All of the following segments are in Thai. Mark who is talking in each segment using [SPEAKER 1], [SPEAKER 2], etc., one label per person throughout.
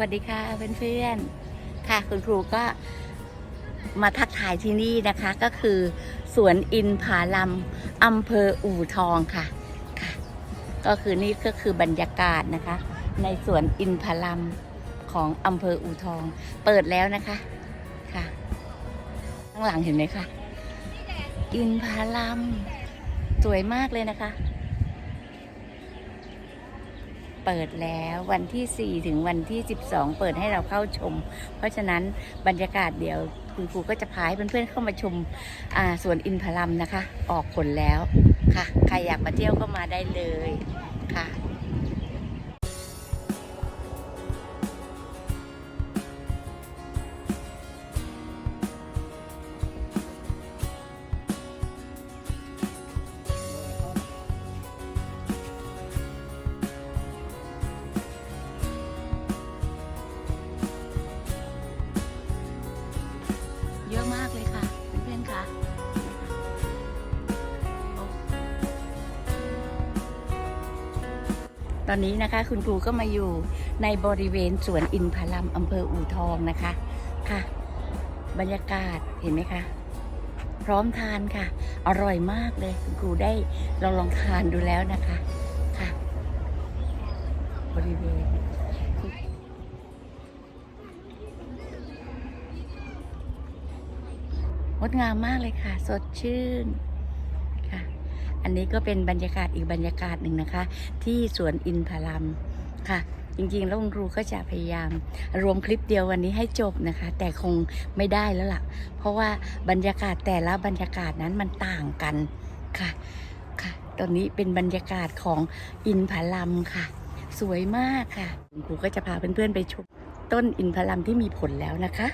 [SPEAKER 1] วัสดีค่ะเพื่อนๆค่ะ คุณครูก็มาทักทายที่นี่นะคะก็คือ สวนอินผาลัมอำเภออู่ทองค่ะค่ะ ก็คือนี่ก็คือบรรยากาศนะคะ ในสวนอินผาลัมของอำเภออู่ทอง เปิดแล้วนะคะค่ะ ข้างหลังเห็นไหมคะอินผาลัมสวยมากเลยนะคะ เปิดแล้ววันที่ 4 ถึงวันที่ 12 เปิดให้เราเข้าชม เพราะฉะนั้นบรรยากาศเดี๋ยวคุณครูก็จะพาให้เพื่อนๆเข้ามาชมาสวนอินทรัมนะคะ ออกผลแล้วค่ะ ใครอยากมาเที่ยวก็มาได้เลยค่ะ ตอนนี้นะคะคุณครูก็มาอยู่ในบริเวณสวนอินทรัมอำเภออู่ทองนะคะค่ะ บรรยากาศเห็นไหมคะ พร้อมทานค่ะ อร่อยมากเลยคุณครูได้ลองลองทานดูแล้วนะคะค่ะ บริเวณงดงามมากเลยค่ะ สดชื่น อันนี้ก็เป็นบรรยากาศอีกบรรยากาศหนึ่งนะคะ ที่สวนอินทรัมค่ะ จริงๆแล้วคุณครูก็จะพยายาม รวมคลิปเดียววันนี้ให้จบนะคะ แต่คงไม่ได้แล้วล่ะ เพราะว่าบรรยากาศแต่ละบรรยากาศนั้นมันต่างกันค่ะค่ะ ตอนนี้เป็นบรรยากาศของอินทรัมค่ะ สวยมากค่ะ คุณครูก็จะพาเพื่อนๆไปชมต้นอินทรัมที่มีผลแล้วนะคะ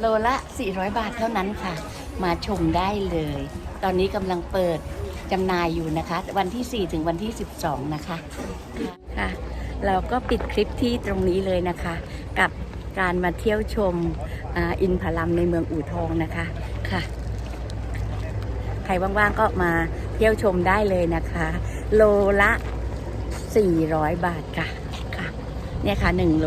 [SPEAKER 1] โลละ 400 บาทเท่านั้นค่ะ มาชมได้เลย ตอนนี้กำลังเปิดจำหน่ายอยู่นะคะ วันที่ 4 ถึงวันที่ 12 นะคะค่ะ เราก็ปิดคลิปที่ตรงนี้เลยนะคะ กับการมาเที่ยวชมออินพารัมในเมืองอู่ทองนะคะค่ะ ใครว่างๆก็มาเที่ยวชมได้เลยนะคะ โลละ 400 บาทค่ะค่ะเนี่ยค่ะ1โล